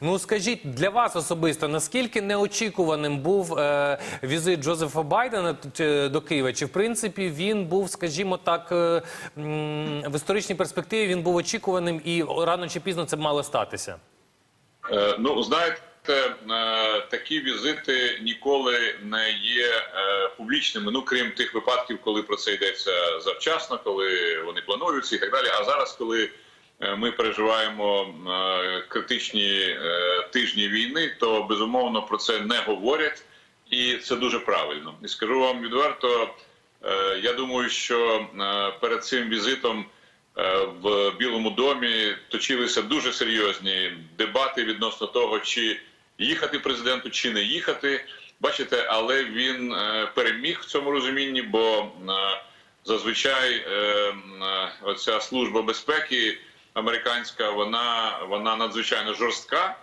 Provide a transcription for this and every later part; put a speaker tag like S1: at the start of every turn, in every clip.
S1: Ну скажіть для вас особисто, наскільки неочікуваним був е, візит Джозефа Байдена до Києва? Чи в принципі він був, скажімо так, е, м, в історичній перспективі він був очікуваним і рано чи пізно це мало статися?
S2: Е, Ну, знаєте, е, такі візити ніколи не є е, публічними. Ну крім тих випадків, коли про це йдеться завчасно, коли вони плануються і так далі. А зараз, коли ми переживаємо е, критичні е, тижні війни, то безумовно про це не говорять, і це дуже правильно. І скажу вам відверто. е, Я думаю, що е, перед цим візитом Е, в Білому домі точилися дуже серйозні дебати відносно того, чи їхати президенту, чи не їхати. Бачите, але він е, переміг в цьому розумінні, бо е, зазвичай е, е, оця служба безпеки американська, вона, вона надзвичайно жорстка.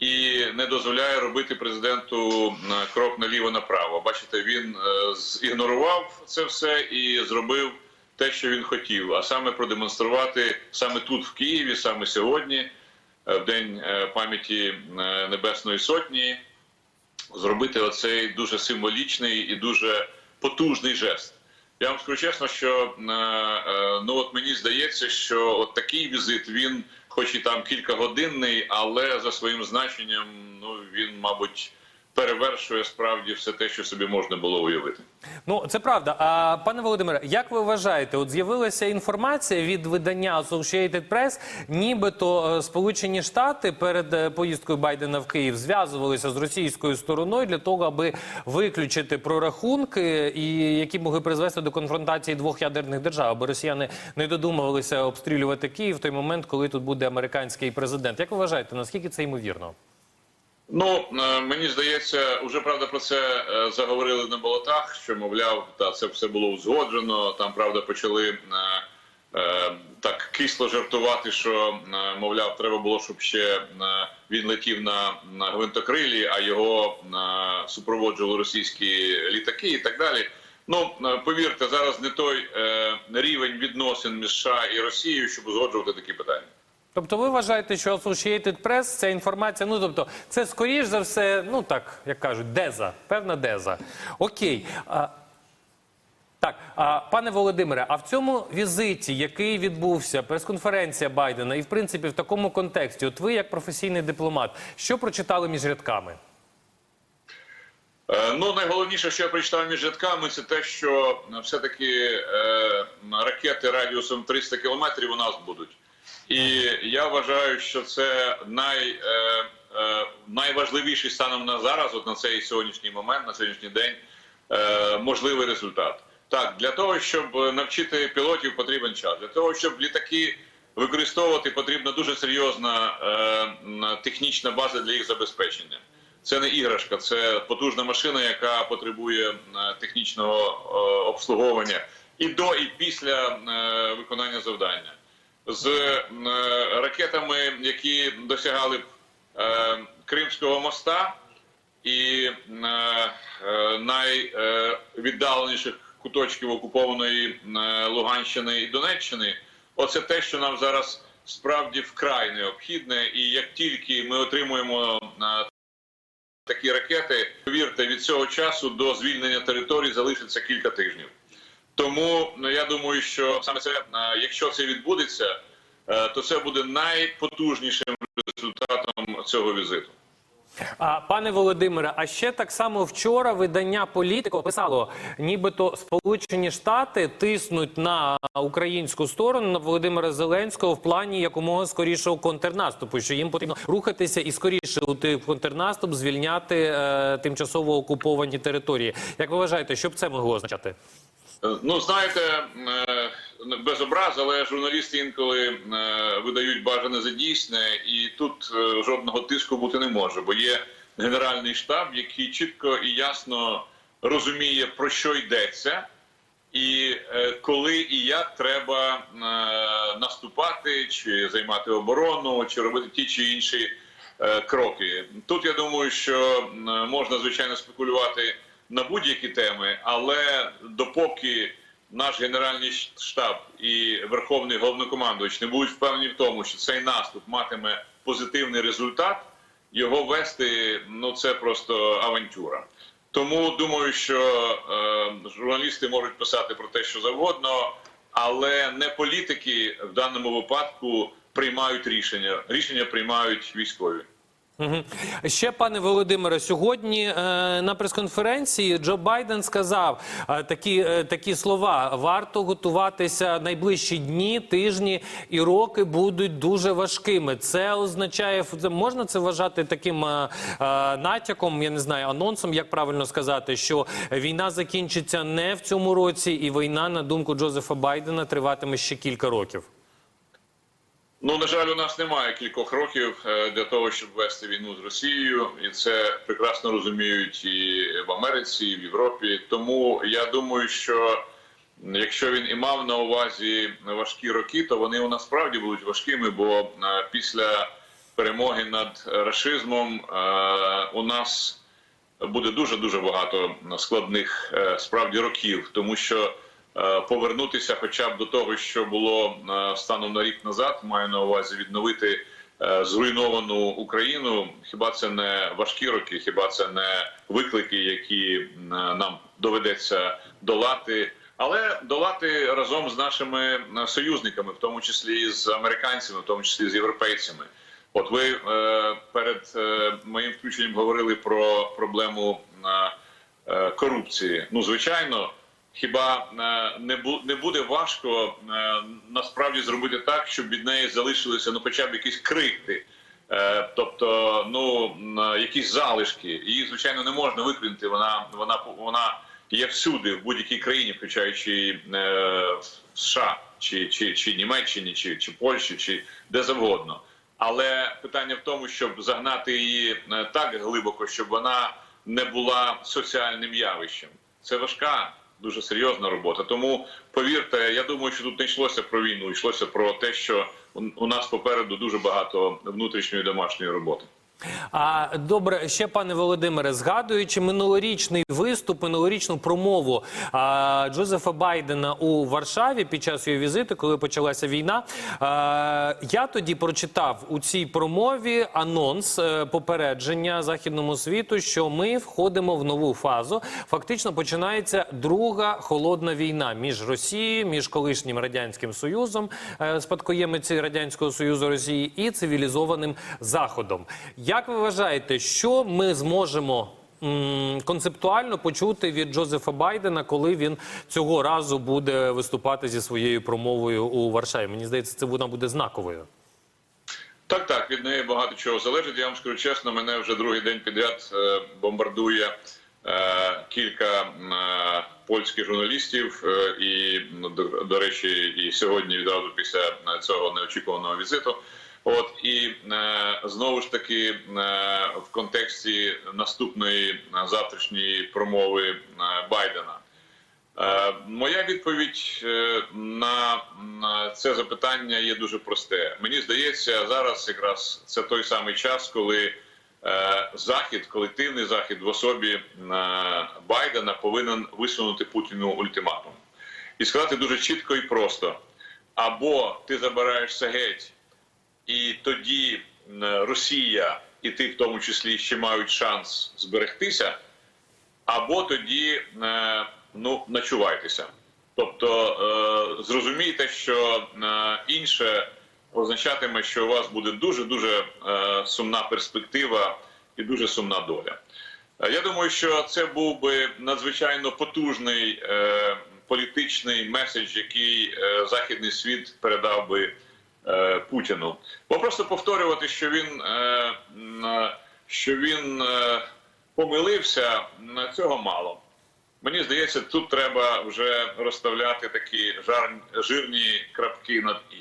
S2: І не дозволяє робити президенту е, крок наліво направо. Бачите, він е, зігнорував це все і зробив те, що він хотів, а саме продемонструвати саме тут, в Києві, саме сьогодні, е, в день пам'яті Небесної Сотні, зробити оцей дуже символічний і дуже потужний жест. Я вам скажу чесно, що е, е, ну от мені здається, що от такий візит він, хоч і там кількагодинний, але за своїм значенням, ну він, мабуть, перевершує справді все те, що собі можна було уявити.
S1: Ну це правда. А пане Володимире, як ви вважаєте, от з'явилася інформація від видання Associated Press, нібито е, Сполучені Штати перед е, поїздкою Байдена в Київ зв'язувалися з російською стороною для того, аби виключити прорахунки, і які могли призвести до конфронтації двох ядерних держав, аби росіяни не додумувалися обстрілювати Київ в той момент, коли тут буде американський президент. Як ви вважаєте, наскільки це ймовірно?
S2: Ну е, мені здається, уже правда про це е, заговорили на болотах. Що мовляв, та це все було узгоджено. Там правда почали е, так кисло жартувати, що мовляв, треба було, щоб ще він летів на, на гвинтокрилі, а його супроводжували російські літаки і так далі. Ну повірте, зараз не той рівень відносин між США і Росією, щоб узгоджувати такі питання.
S1: Тобто ви вважаєте, що Associated Press, ця інформація, ну тобто, це скоріш за все, ну так, як кажуть, деза, певна деза. Окей. Так, пане Володимире, а в цьому візиті, який відбувся, прес-конференція Байдена, і в принципі в такому контексті, от ви як професійний дипломат, що прочитали між рядками?
S2: Е, Ну, найголовніше, що я прочитав між рядками, це те, що все-таки е, ракети радіусом 300 кілометрів у нас будуть. І я вважаю, що це най, е, е, найважливіший станом на зараз, от на цей сьогоднішній момент, на сьогоднішній день, е, можливий результат. Так, для того, щоб навчити пілотів, потрібен час. Для того, щоб літаки використовувати, потрібна дуже серйозна е, технічна база для їх забезпечення. Це не іграшка, це потужна машина, яка потребує е, технічного е, обслуговування і до, і після е, виконання завдання. З е, ракетами, які досягали е, Кримського моста і е, найвіддаленіших куточків окупованої Луганщини і Донеччини, оце те, що нам зараз справді вкрай необхідне. І як тільки ми отримуємо такі ракети, повірте, від цього часу до звільнення території залишиться кілька тижнів. Тому ну, я думаю, що саме це, е, якщо це відбудеться, е, то це буде найпотужнішим результатом цього візиту.
S1: Пане Володимире, а ще так само вчора видання політико писало, нібито Сполучені Штати тиснуть на українську сторону на Володимира Зеленського в плані якомога скорішого контрнаступу, що їм потрібно рухатися і скоріше в контрнаступ, звільняти е, тимчасово окуповані території. Як ви вважаєте, що б це могло означати?
S2: Е, Ну, знаєте, е, без образ, але журналісти інколи е, видають бажане за дійсне, і тут жодного тиску бути не може, бо є генеральний штаб, який чітко і ясно розуміє, про що йдеться, і коли і як треба наступати, чи займати оборону, чи робити ті чи інші кроки. Тут я думаю, що можна звичайно спекулювати на будь-які теми, але допоки наш генеральний штаб і верховний головнокомандувач не будуть впевнені в тому, що цей наступ матиме позитивний результат, його вести ну це просто авантюра. Тому думаю, що е, журналісти можуть писати про те, що завгодно, але не політики в даному випадку приймають рішення. Рішення приймають військові.
S1: Ще пане Володимире, сьогодні е, на прес-конференції Джо Байден сказав е, такі, е, такі слова: варто готуватися найближчі дні, тижні і роки будуть дуже важкими. Це означає, можна це вважати таким натяком, я не знаю, анонсом, як правильно сказати, що війна закінчиться не в цьому році, і війна, на думку Джозефа Байдена, триватиме ще кілька років.
S2: Ну, на жаль, у нас немає кількох років е, для того, щоб вести війну з Росією, і це прекрасно розуміють і в Америці, і в Європі. Тому я думаю, що якщо він і мав на увазі важкі роки, то вони у нас справді будуть важкими, бо е, після перемоги над рашизмом е, у нас буде дуже дуже багато складних справді років, тому що повернутися, хоча б до того, що було е, станом на рік назад, маю на увазі відновити е, зруйновану Україну. Хіба це не важкі роки? Хіба це не виклики, які е, нам доведеться долати? Але долати разом з нашими е, союзниками, в тому числі з американцями, в тому числі з європейцями. От ви е, перед е, моїм включенням говорили про проблему е, е, корупції. Ну, звичайно, хіба е, не, не буде важко е, насправді зробити так, щоб від неї залишилися ну, хоча б якісь крихти, е, тобто ну, якісь залишки. Її, звичайно, не можна викинути. Вона, вона, вона є всюди, в будь-якій країні, включаючи е, США, чи, чи, чи Німеччині, чи, чи Польщі, чи де завгодно. Але питання в тому, щоб загнати її так глибоко, щоб вона не була соціальним явищем. Це важка, дуже серйозна робота. Тому повірте, я думаю, що тут не йшлося про війну, йшлося про те, що у- нас попереду дуже багато внутрішньої домашньої роботи.
S1: А добре, ще пане Володимире, згадуючи минулорічний виступ, минулорічну промову а, Джозефа Байдена у Варшаві під час його візиту, коли почалася війна, а, я тоді прочитав у цій промові анонс е, попередження західному світу, що ми входимо в нову фазу. Фактично починається друга холодна війна між Росією, між колишнім радянським союзом, е, спадкоємиці радянського союзу Росії і цивілізованим заходом. Як ви вважаєте, що ми зможемо? Концептуально почути від Джозефа Байдена, коли він цього разу буде виступати зі своєю промовою у Варшаві. Мені здається, це вона буде знаковою.
S2: Так, так, від неї багато чого залежить. Я вам скажу чесно, мене вже другий день підряд е, бомбардує е, кілька е, польських журналістів. Е, і, ну, до, до речі, і сьогодні відразу після е, цього неочікуваного візиту. От і е, знову ж таки е, в контексті наступної е, завтрашньої промови Байдена. Моя відповідь на, це запитання є дуже просте. Мені здається, зараз якраз це той самий час, коли захід, колективний захід в особі Байдена повинен висунути Путіну ультиматум і сказати дуже чітко і просто: або ти забираєшся геть, і тоді е, Росія і ти, в тому числі, ще мають шанс зберегтися, або тоді е, ну начувайтеся. Тобто е, зрозумійте, що інше означатиме, що у вас буде дуже дуже сумна перспектива і дуже сумна доля. Я думаю, що це був би надзвичайно потужний політичний меседж, який західний світ передав би Путіну. Бо просто повторювати, що він, е, е, що він е, помилився, на цього мало. Мені здається, тут треба вже розставляти такі жирні крапки над і.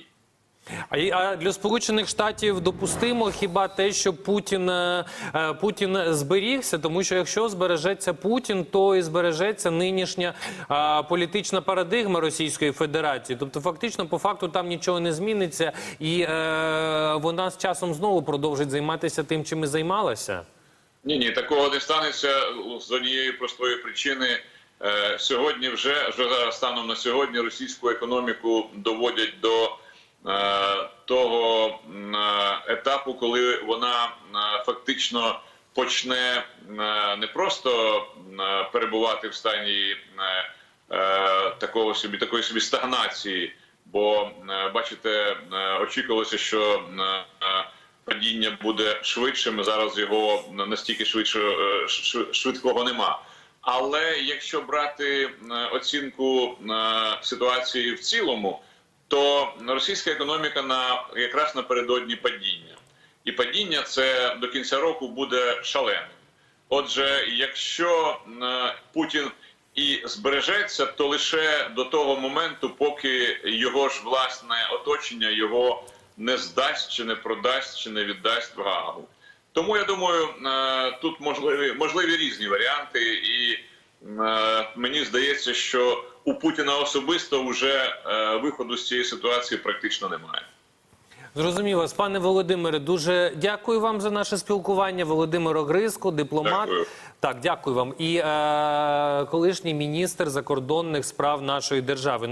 S1: А для Сполучених Штатів допустимо хіба те, що Путін е, е, Путін зберігся, тому що якщо збережеться Путін, то і збережеться нинішня е, політична парадигма Російської Федерації. Тобто, фактично, по факту там нічого не зміниться, і е, вона з часом знову продовжить займатися тим, чим і займалася.
S2: Ні, ні, такого не станеться з однієї простої причини. Сьогодні вже вже станом на сьогодні російську економіку доводять до того е, етапу, коли вона е, фактично почне е, не просто е, перебувати в стані е, е, такого собі такої собі стагнації, бо е, бачите, е, очікувалося, що е, е, падіння буде швидшим. Зараз його настільки швидше е, швидкого нема. Але якщо брати е, оцінку е, ситуації в цілому, то російська економіка на якраз напередодні падіння, і падіння це до кінця року буде шаленим. Отже, якщо е, Путін і збережеться, то лише до того моменту, поки його ж власне оточення його не здасть, чи не продасть, чи не віддасть в Гаагу. Тому я думаю, е, тут можливі можливі різні варіанти, і мені здається, що у Путіна особисто вже е, виходу з цієї ситуації практично немає.
S1: Зрозумів вас, пане Володимире. Дуже дякую вам за наше спілкування. Володимир Огризко, дипломат.
S2: Дякую.
S1: Так, дякую вам. І е, колишній міністр закордонних справ нашої держави.